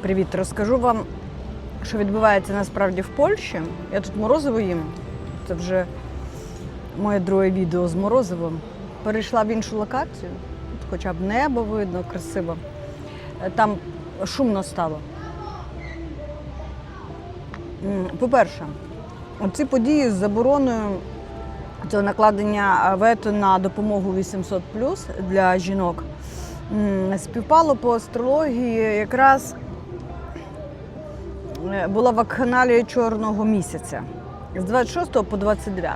Привіт, розкажу вам, що відбувається насправді в Польщі. Я тут морозиво їм. Це вже моє друге відео з морозивом. Перейшла в іншу локацію. Тут хоча б небо видно, красиво. Е, Там шумно стало. По-перше, ці події з забороною цього накладення вето на допомогу 800 для жінок співпало по астрології якраз була вакханалія чорного місяця з 26 по 29,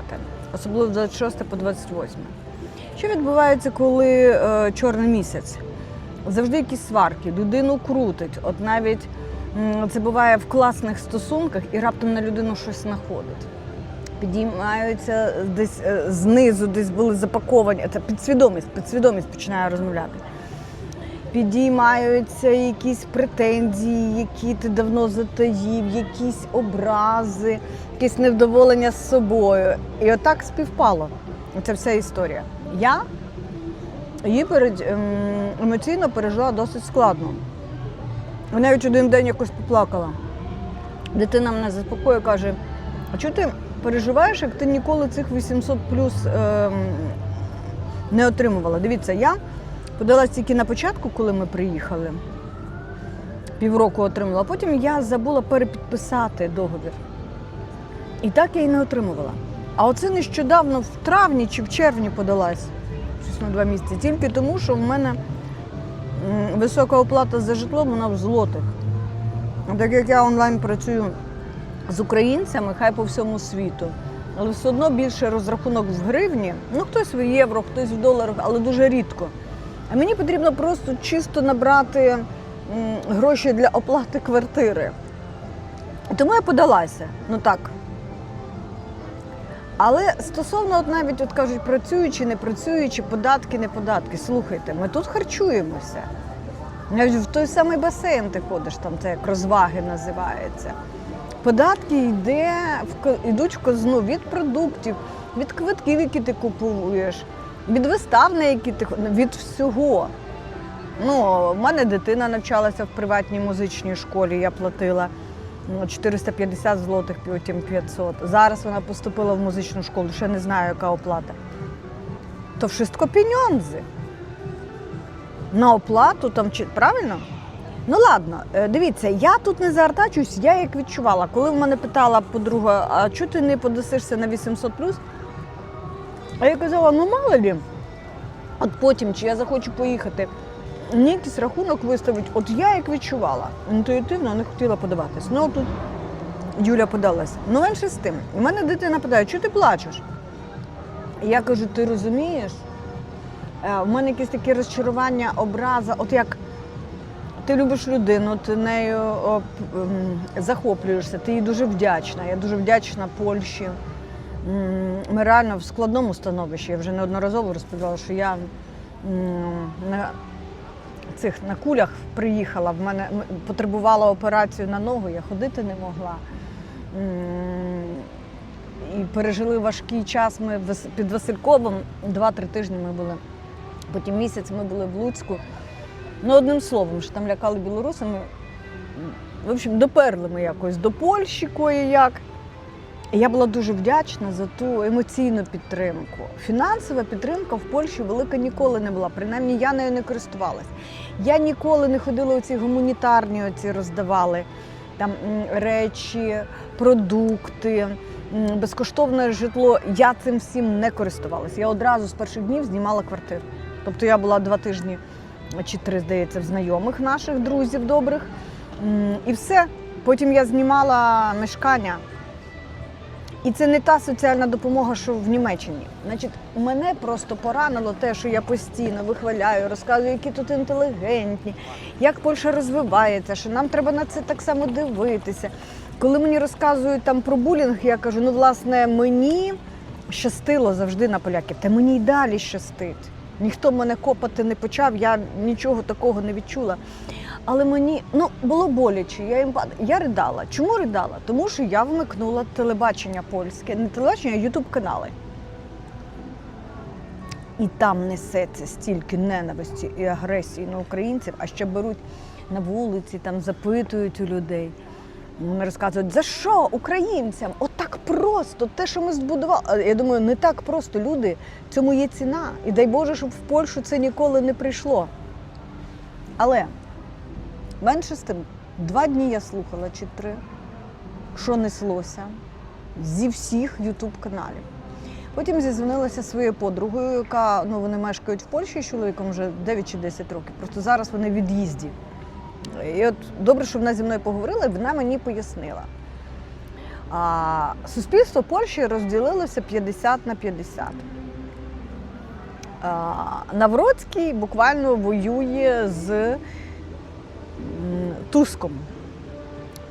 особливо з 26 по 28. Що відбувається, коли е, чорний місяць? Завжди якісь сварки, людину крутить. От навіть це буває в класних стосунках і раптом на людину щось знаходить. Підіймаються десь е, знизу, десь були запаковані. Це підсвідомість, підсвідомість починає розмовляти. Підіймаються якісь претензії, які ти давно затаїв, якісь образи, якесь невдоволення з собою. І отак співпало. Це вся історія. Я її перед, ем, емоційно пережила досить складно. Навіть один день якось поплакала. Дитина мене заспокоює, каже: а чого ти переживаєш, як ти ніколи цих 800 плюс ем, не отримувала? Дивіться, я подалась тільки на початку, коли ми приїхали. Півроку отримала, потім я забула перепідписати договір. І так я і не отримувала. А оце нещодавно в травні чи в червні подалась щось на два місяці, тільки тому, що в мене висока оплата за житло, вона в злотих. Так як я онлайн працюю з українцями, хай по всьому світу. Але все одно більше розрахунок в гривні. Ну, хтось в євро, хтось в доларах, але дуже рідко. А мені потрібно просто чисто набрати гроші для оплати квартири. Тому я подалася. Ну так. Але стосовно, от навіть от кажуть, працюючи, не працюючи, податки, не податки. Слухайте, ми тут харчуємося. Навіть в той самий басейн ти ходиш, там це як розваги називається. Податки йде в йдуть в казну від продуктів, від квитків, які ти купуєш, від вистав, на які ти від всього. Ну, в мене дитина навчалася в приватній музичній школі, я платила ну, 450 злотих, потім 500. Зараз вона поступила в музичну школу, ще не знаю, яка оплата. То wszystko піньонзи. На оплату там чи правильно? Ну ладно, е, дивіться, я тут не заартачуюсь, я як відчувала. Коли в мене питала подруга, а чого ти не подасишся на 800 А я казала, ну мало лі, от потім, чи я захочу поїхати, мені якийсь рахунок виставить. От я як відчувала, інтуїтивно не хотіла подаватись. Ну тут Юля подалася. Ну менше з тим. У мене дитина питає, чого ти плачеш? Я кажу, ти розумієш? Е, У мене якесь таке розчарування, образа, от як ти любиш людину, ти нею п- захоплюєшся, ти їй дуже вдячна. Я дуже вдячна Польщі. Ми реально в складному становищі. Я вже неодноразово розповідала, що я на цих на кулях приїхала. В мене потребувала операцію на ногу, я ходити не могла. І пережили важкий час. Ми під Васильковим два-три тижні ми були. Потім місяць ми були в Луцьку. Ну, одним словом, що там лякали білорусами. В общем, доперли ми якось до Польщі кої-як. Я була дуже вдячна за ту емоційну підтримку. Фінансова підтримка в Польщі велика ніколи не була. Принаймні я нею не користувалась. Я ніколи не ходила у ці гуманітарні оці роздавали там речі, продукти, безкоштовне житло. Я цим всім не користувалася. Я одразу з перших днів знімала квартиру. Тобто я була два тижні чи три, здається, в знайомих наших друзів добрих. І все. Потім я знімала мешкання. І це не та соціальна допомога, що в Німеччині. Значить, мене просто поранило те, що я постійно вихваляю, розказую, які тут інтелігентні, як Польща розвивається, що нам треба на це так само дивитися. Коли мені розказують там про булінг, я кажу: ну, власне, мені щастило завжди на поляків, та мені й далі щастить. Ніхто мене копати не почав, я нічого такого не відчула. Але мені ну було боляче. Я їм я ридала. Чому ридала? Тому що я вмикнула телебачення польське, не телебачення, а ютуб канали. І там несеться стільки ненависті і агресії на українців, а ще беруть на вулиці, там запитують у людей. Вони розказують, за що українцям? Отак просто, те, що ми збудували. Я думаю, не так просто люди, цьому є ціна. І дай Боже, щоб в Польщу це ніколи не прийшло. Але менше з тим, два дні я слухала чи три, що неслося зі всіх ютуб-каналів. Потім зізвонилася своєю подругою, яка ну, вони мешкають в Польщі з чоловіком вже 9 чи 10 років. Просто зараз вони в від'їзді. І от добре, що вона зі мною поговорила, і вона мені пояснила. А, суспільство Польщі розділилося 50 на 50. А, Навроцький буквально воює з Туском.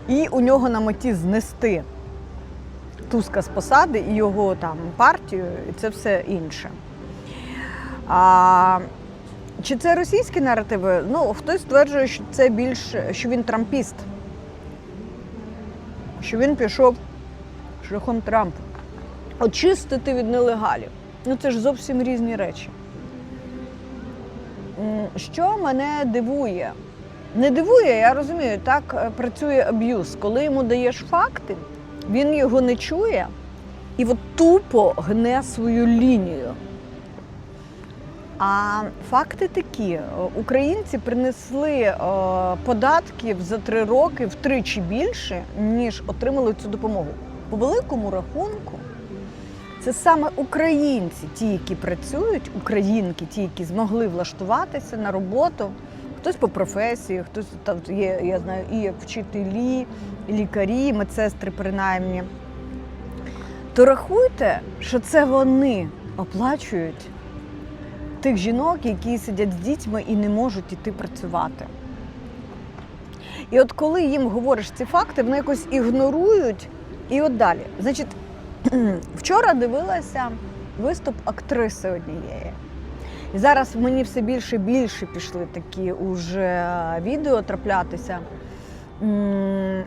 І у нього на меті знести Туска з посади і його там партію, і це все інше. А, чи це російські наративи? Ну, хтось стверджує, що це більше, що він трампіст, що він пішов шляхом Трампа. Очистити від нелегалів. Ну це ж зовсім різні речі. Що мене дивує? Не дивує, я розумію, так е, працює аб'юз. Коли йому даєш факти, він його не чує і от тупо гне свою лінію. А факти такі: українці принесли е, податків за три роки втричі більше, ніж отримали цю допомогу. По великому рахунку, це саме українці, ті, які працюють, українки, ті, які змогли влаштуватися на роботу. Хтось по професії, хтось там є, я знаю, і вчителі, і лікарі, і медсестри принаймні. То рахуйте, що це вони оплачують тих жінок, які сидять з дітьми і не можуть іти працювати. І от коли їм говориш ці факти, вони якось ігнорують і от далі. Значить, вчора дивилася виступ актриси однієї. І зараз мені все більше і більше пішли такі уже відео траплятися.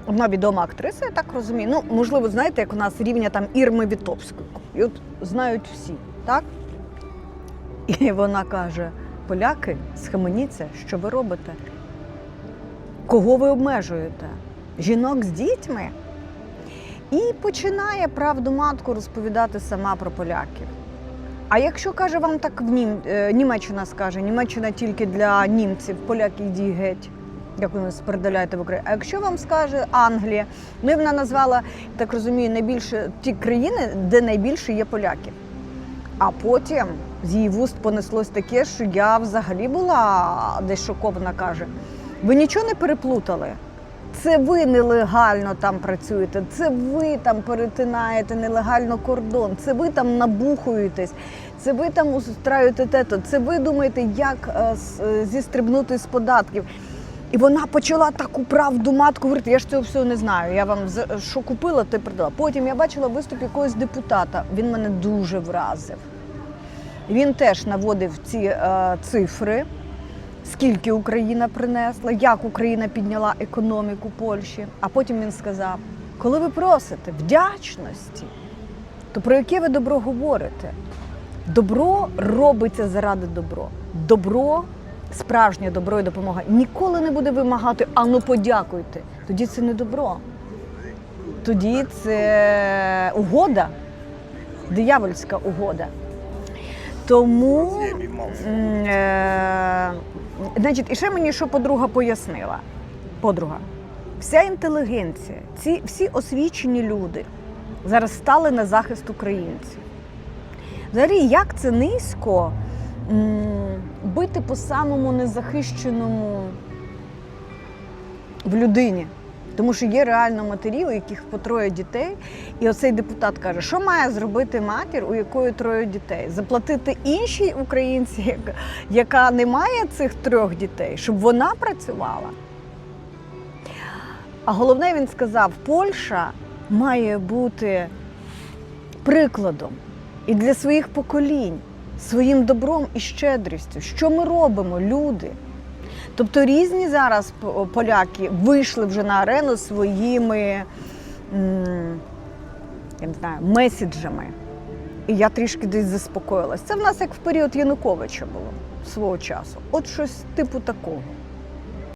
Одна відома актриса, я так розумію. Ну, можливо, знаєте, як у нас рівня там Ірми Вітовської. І от знають всі, так? І вона каже: поляки, схаменіться, що ви робите? Кого ви обмежуєте? Жінок з дітьми? І починає правду матку розповідати сама про поляків. А якщо каже вам так в Нім... е, Німеччина скаже, Німеччина тільки для німців, поляки йдіть геть, як ви нас передаляєте в Україну. А якщо вам скаже Англія, і вона назвала, так розумію, найбільше ті країни, де найбільше є поляків. А потім з її вуст понеслось таке, що я взагалі була десь шокована, каже. Ви нічого не переплутали? Це ви нелегально там працюєте, це ви там перетинаєте нелегально кордон, це ви там набухуєтесь, це ви там устраюєте тето, це ви думаєте, як е, е, зістрибнути з податків. І вона почала таку правду матку говорити. Я ж цього всього не знаю. Я вам що купила, те продала. Потім я бачила виступ якогось депутата. Він мене дуже вразив. Він теж наводив ці е, цифри, скільки Україна принесла, як Україна підняла економіку Польщі. А потім він сказав: коли ви просите вдячності, то про яке ви добро говорите? Добро робиться заради добро. Добро, справжнє добро і допомога ніколи не буде вимагати, а ну подякуйте. Тоді це не добро. Тоді це угода, диявольська угода. Тому, е, значить, і ще мені що подруга пояснила. Подруга, вся інтелігенція, ці всі освічені люди зараз стали на захист українців. Взагалі, як це низько бити по самому незахищеному в людині. Тому що є реально матері, у яких по троє дітей, і оцей депутат каже, що має зробити матір, у якої троє дітей? Заплатити іншій українці, яка- не має цих трьох дітей, щоб вона працювала. А головне, він сказав, Польща має бути прикладом і для своїх поколінь, своїм добром і щедрістю. Що ми робимо, люди? Тобто різні зараз поляки вийшли вже на арену своїми я не знаю, меседжами. І я трішки десь заспокоїлась. Це в нас як в період Януковича було свого часу. От щось типу такого.